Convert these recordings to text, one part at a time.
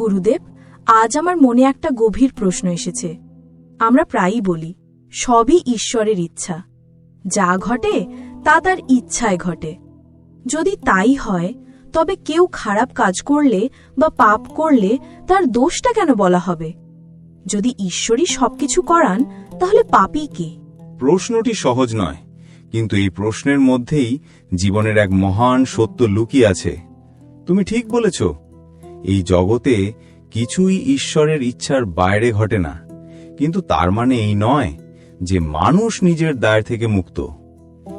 গুরুদেব, আজ আমার মনে একটা গভীর প্রশ্ন এসেছে। আমরা প্রায়ই বলি, সবই ঈশ্বরের ইচ্ছা। যা ঘটে, তা তার ইচ্ছায় ঘটে। যদি তাই হয়, তবে কেউ খারাপ কাজ করলে বা পাপ করলে তার দোষটা কেন বলা হবে? যদি ঈশ্বরই সবকিছু করান, তাহলে পাপই কে? প্রশ্নটি সহজ নয়, কিন্তু এই প্রশ্নের মধ্যেই জীবনের এক মহান সত্য লুকিয়ে আছে। তুমি ঠিক বলেছ এই জগতে কিছুই ঈশ্বরের ইচ্ছার বাইরে ঘটে না। কিন্তু তার মানে এই নয় যে মানুষ নিজের দায় থেকে মুক্ত।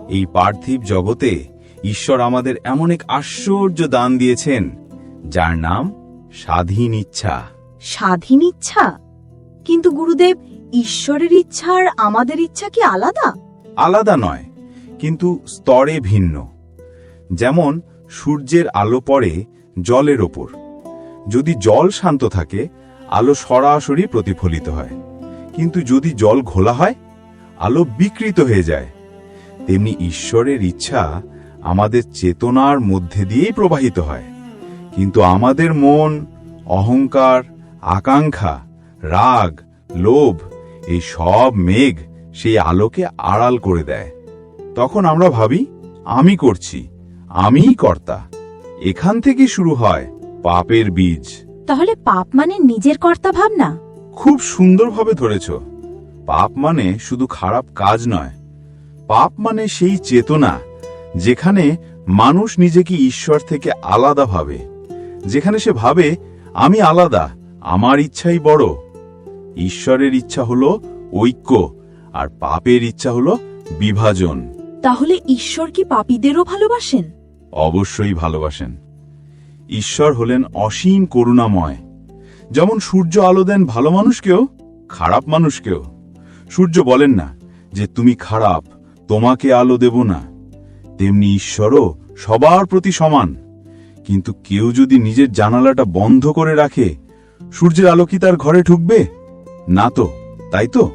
এই পার্থিব জগতে ঈশ্বর আমাদের এমন এক আশ্চর্য দান দিয়েছেন যার নাম স্বাধীন ইচ্ছা। স্বাধীন ইচ্ছা? কিন্তু গুরুদেব ঈশ্বরের ইচ্ছা আর আমাদের ইচ্ছা কি আলাদা? আলাদা নয় কিন্তু স্তরে ভিন্ন। যেমন সূর্যের আলো পড়ে জলের ওপর। যদি জল শান্ত থাকে, আলো সরাসরি প্রতিফলিত হয়। কিন্তু যদি জল ঘোলা হয়, আলো বিকৃত হয়ে যায়। তেমনি ঈশ্বরের ইচ্ছা আমাদের চেতনার মধ্যে দিয়েই প্রবাহিত হয়। কিন্তু আমাদের মন, অহংকার, আকাঙ্ক্ষা, রাগ, লোভ, এই সব মেঘ সেই আলোকে আড়াল করে দেয়। তখন আমরা ভাবি, আমি করছি, আমিই কর্তা। এখান থেকে শুরু হয়। পাপের বীজ। তাহলে পাপ মানে নিজের কর্তা ভাবনা? খুব সুন্দরভাবে ধরেছ। পাপ মানে শুধু খারাপ কাজ নয়। পাপ মানে সেই চেতনা যেখানে মানুষ নিজেকে ঈশ্বর থেকে আলাদা ভাবে। যেখানে সে ভাবে আমি আলাদা আমার ইচ্ছাই বড়। ঈশ্বরের ইচ্ছা হলো ঐক্য আর পাপের ইচ্ছা হলো বিভাজন। তাহলে ঈশ্বর কি পাপীদেরও ভালোবাসেন? অবশ্যই ভালোবাসেন। ঈশ্বর হলেন অসীম করুণাময়। যেমন সূর্য আলো দেন ভালো মানুষকেও, খারাপ মানুষকেও। সূর্য বলেন না যে, তুমি খারাপ, তোমাকে আলো দেব না। তেমনি ঈশ্বরও সবার প্রতি সমান। কিন্তু কেউ যদি নিজের জানালাটা বন্ধ করে রাখে, সূর্যের আলো কি তার ঘরে ঢুকবে? না তো, তাই তো?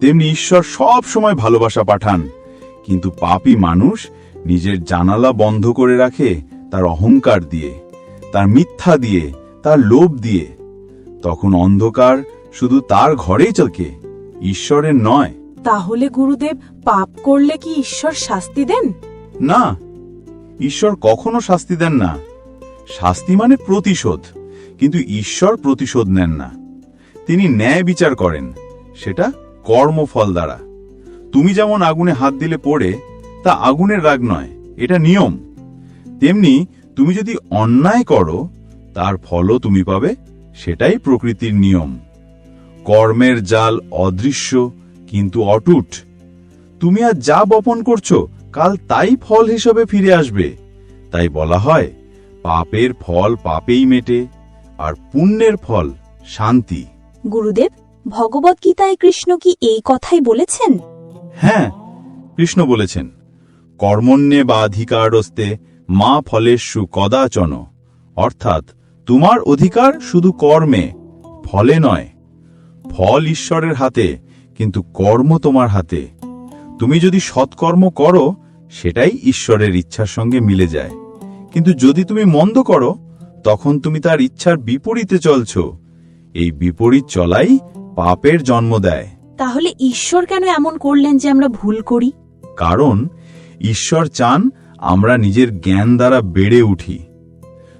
তেমনি ঈশ্বর সব সময় ভালোবাসা পাঠান। কিন্তু পাপী মানুষ নিজের জানালা বন্ধ করে রাখে তার অহংকার দিয়ে তার মিথ্যা দিয়ে তার লোভ দিয়ে। তখন অন্ধকার শুধু তার ঘরেই চলকে ঈশ্বরের নয়। তাহলে গুরুদেব পাপ করলে কি ঈশ্বর শাস্তি দেন? না ঈশ্বর কখনো শাস্তি দেন না। শাস্তি মানে প্রতিশোধ কিন্তু ঈশ্বর প্রতিশোধ নেন না। তিনি ন্যায় বিচার করেন সেটা কর্মফল দ্বারা। তুমি যেমন আগুনে হাত দিলে পড়ে তা আগুনের রাগ নয় এটা নিয়ম। তেমনি তুমি যদি অন্যায় করো তার ফলও তুমি পাবে সেটাই প্রকৃতির নিয়ম। কর্মের জাল অদৃশ্য কিন্তু অটুট। তুমি আজ যা বপন করছ কাল তাই ফল হিসেবে ফিরে আসবে। তাই বলা হয় পাপের ফল পাপেই মেটে আর পুণ্যের ফল শান্তি। গুরুদেব ভগবত গীতায় কৃষ্ণ কি এই কথাই বলেছেন? হ্যাঁ কৃষ্ণ বলেছেন কর্মণ্যে বা অধিকারস্তে মা ফলেষু কদাচন অর্থাৎ তোমার অধিকার শুধু কর্মে ফলে নয়। ফল ঈশ্বরের হাতে কিন্তু কর্ম তোমার হাতে। তুমি যদি সৎকর্ম করো সেটাই ঈশ্বরের ইচ্ছার সঙ্গে মিলে যায়। কিন্তু যদি তুমি মন্দ করো তখন তুমি তার ইচ্ছার বিপরীতে চলছ। এই বিপরীত চলাই পাপের জন্ম দেয়। তাহলে ঈশ্বর কেন এমন করলেন যে আমরা ভুল করি? কারণ ঈশ্বর চান আমরা নিজের জ্ঞান দ্বারা বেড়ে উঠি।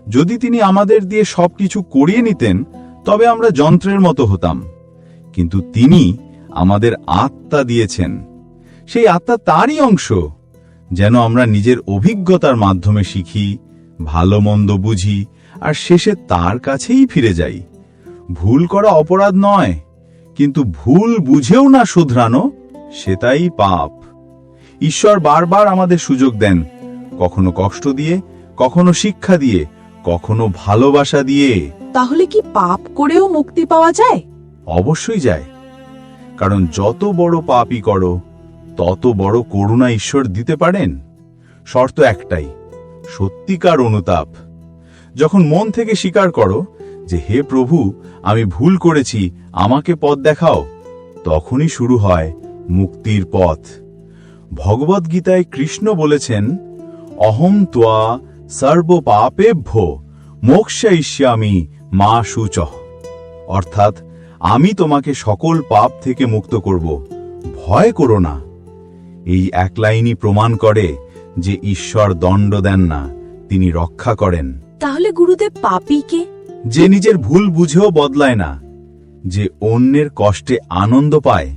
যদি তিনি আমাদের দিয়ে সব কিছু করিয়ে নিতেন, তবে আমরা যন্ত্রের মতো হতাম। কিন্তু তিনি আমাদের আত্মা দিয়েছেন। সেই আত্মা তারই অংশ, যেন আমরা নিজের অভিজ্ঞতার মাধ্যমে শিখি, ভালো মন্দ বুঝি, আর শেষে তার কাছেই ফিরে যাই। ভুল করা অপরাধ নয়, কিন্তু ভুল বুঝেও না শুধরানো, সেটাই পাপ। ঈশ্বর বারবার আমাদের সুযোগ দেন। কখনো কষ্ট দিয়ে কখনো শিক্ষা দিয়ে কখনো ভালোবাসা দিয়ে। তাহলে কি পাপ করেও মুক্তি পাওয়া যায়? অবশ্যই যায়। কারণ যত বড় পাপই করো তত বড় করুণা ঈশ্বর দিতে পারেন। শর্ত একটাই সত্যিকার অনুতাপ। যখন মন থেকে স্বীকার করো যে হে প্রভু আমি ভুল করেছি আমাকে পথ দেখাও তখনই শুরু হয় মুক্তির পথ। ভগবদ্গীতায় কৃষ্ণ বলেছেন অহম ত্বা সর্ব পাপেভ্য মোক্ষয়িষ্যামি মা সুচহ অর্থাৎ আমি তোমাকে সকল পাপ থেকে মুক্ত করব। ভয় করো না। এই এক লাইনই প্রমাণ করে যে ঈশ্বর দণ্ড দেন না তিনি রক্ষা করেন। তাহলে গুরুদেব পাপীকে যে নিজের ভুল বুঝেও বদলায় না যে অন্যের কষ্টে আনন্দ পায়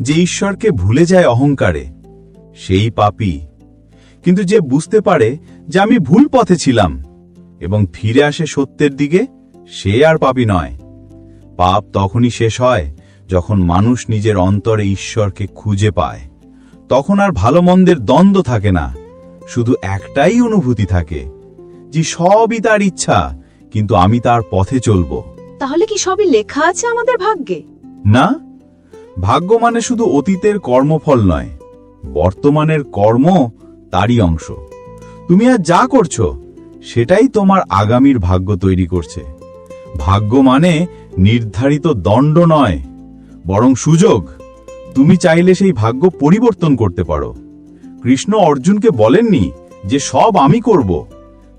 যে ঈশ্বরকে ভুলে যায় অহংকারে সেই পাপী কিন্তু যে বুঝতে পারে যে আমি ভুল পথে ছিলাম এবং ফিরে আসে সত্যের দিকে সে আর পাপী নয়। পাপ তখনই শেষ হয় যখন মানুষ নিজের অন্তরে ঈশ্বরকে খুঁজে পায়। তখন আর ভালো মন্দের দ্বন্দ্ব থাকে না শুধু একটাই অনুভূতি থাকে যে সবই তার ইচ্ছা কিন্তু আমি তার পথে চলব। তাহলে কি সবই লেখা আছে আমাদের ভাগ্যে? না ভাগ্য মানে শুধু অতীতের কর্মফল নয় বর্তমানের কর্ম তারই অংশ। তুমি আর যা করছ, সেটাই তোমার আগামীর ভাগ্য তৈরি করছে। ভাগ্য মানে নির্ধারিত দণ্ড নয়, বরং সুযোগ। তুমি চাইলে সেই ভাগ্য পরিবর্তন করতে পারো। কৃষ্ণ অর্জুনকে বলেননি যে সব আমি করব।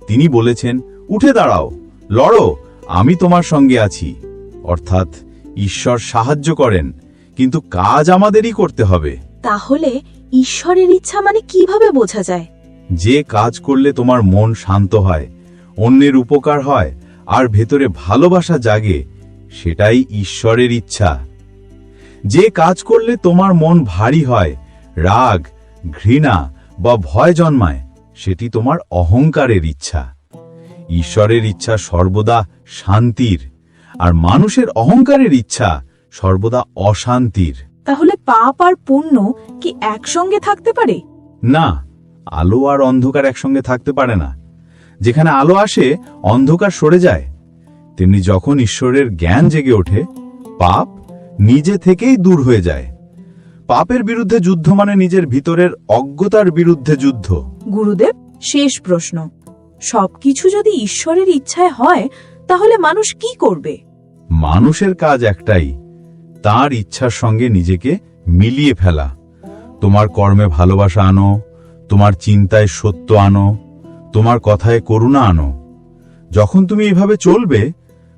তিনি বলেছেন, উঠে দাঁড়াও, লড়ো, আমি তোমার সঙ্গে আছি। অর্থাৎ ঈশ্বর সাহায্য করেন, কিন্তু কাজ আমাদেরই করতে হবে। তাহলে ঈশ্বরের ইচ্ছা মানে কীভাবে বোঝা যায়? যে কাজ করলে তোমার মন শান্ত হয়, অন্যের উপকার হয়, আর ভেতরে ভালোবাসা জাগে, সেটাই ঈশ্বরের ইচ্ছা। যে কাজ করলে তোমার মন ভারী হয়, রাগ, ঘৃণা বা ভয় জন্মায়, সেটি তোমার অহংকারের ইচ্ছা। ঈশ্বরের ইচ্ছা সর্বদা শান্তির, আর মানুষের অহংকারের ইচ্ছা সর্বদা অশান্তির। তাহলে পাপ আর পুণ্য কি একসঙ্গে থাকতে পারে? না আলো আর অন্ধকার একসঙ্গে থাকতে পারে না। যেখানে আলো আসে অন্ধকার সরে যায়। তেমনি যখন ঈশ্বরের জ্ঞান জেগে ওঠে পাপ নিজে থেকেই দূর হয়ে যায়। পাপের বিরুদ্ধে যুদ্ধ মানে নিজের ভিতরের অজ্ঞতার বিরুদ্ধে যুদ্ধ। গুরুদেব শেষ প্রশ্ন। সবকিছু যদি ঈশ্বরের ইচ্ছায় হয় তাহলে মানুষ কি করবে? মানুষের কাজ একটাই তার ইচ্ছার সঙ্গে নিজেকে মিলিয়ে ফেলা। তোমার কর্মে ভালোবাসা আনো, তোমার চিন্তায় সত্য আনো, তোমার কথায় করুণা আনো। যখন তুমি এভাবে চলবে,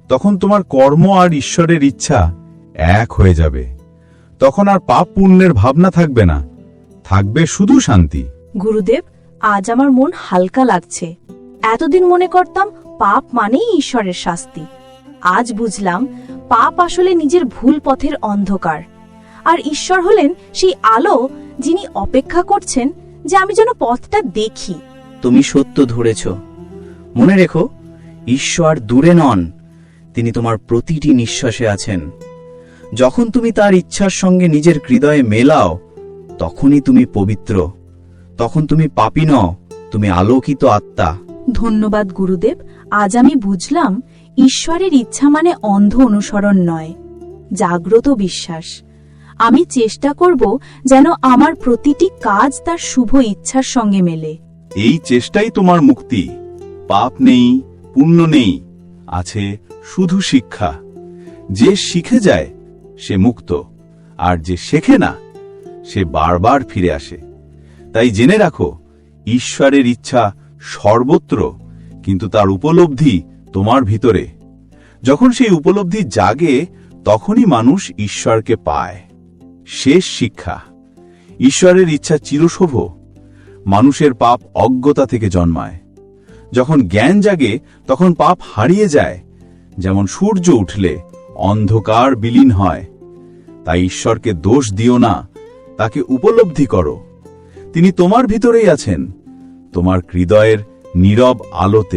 তখন তোমার কর্ম আর ঈশ্বরের ইচ্ছা এক হয়ে যাবে। তখন আর পাপ পুণ্যের ভাবনা থাকবে না। থাকবে শুধু শান্তি। গুরুদেব, আজ আমার মন হালকা লাগছে। এতদিন মনে করতাম পাপ মানেই ঈশ্বরের শাস্তি। আজ বুঝলাম পাপ আসলে নিজের ভুল পথের অন্ধকার। আর ঈশ্বর হলেন সেই আলো যিনি অপেক্ষা করছেন যে আমি যেন পথটা দেখি। তুমি সত্য ধরেছ। মনে রেখো ঈশ্বর দূরে নন তিনি তোমার প্রতিটি নিঃশ্বাসে আছেন। যখন তুমি তার ইচ্ছার সঙ্গে নিজের হৃদয়ে মেলাও তখনই তুমি পবিত্র। তখন তুমি পাপি নও তুমি আলোকিত আত্মা। ধন্যবাদ গুরুদেব আজ আমি বুঝলাম ঈশ্বরের ইচ্ছা মানে অন্ধ অনুসরণ নয়, জাগ্রত বিশ্বাস। আমি চেষ্টা করব যেন আমার প্রতিটি কাজ তার শুভ ইচ্ছার সঙ্গে মেলে। এই চেষ্টাই তোমার মুক্তি। পাপ নেই, পুণ্য নেই, আছে শুধু শিক্ষা। যে শিখে যায়, সে মুক্ত, আর যে শেখে না, সে বারবার ফিরে আসে। তাই জেনে রাখো, ঈশ্বরের ইচ্ছা সর্বত্র, কিন্তু তার উপলব্ধি তোমার ভিতরে। যখন সেই উপলব্ধি জাগে, তখনই মানুষ ঈশ্বরকে পায়। শেষ শিক্ষা। ঈশ্বরের ইচ্ছা চিরশোভ। মানুষের পাপ অজ্ঞতা থেকে জন্মায়। যখন জ্ঞান জাগে, তখন পাপ হারিয়ে যায়। যেমন সূর্য উঠলে, অন্ধকার বিলীন হয়। তাই ঈশ্বরকে দোষ দিও না, তাকে উপলব্ধি করো। তিনি তোমার ভিতরেই আছেন, তোমার হৃদয়ের নীরব আলোতে।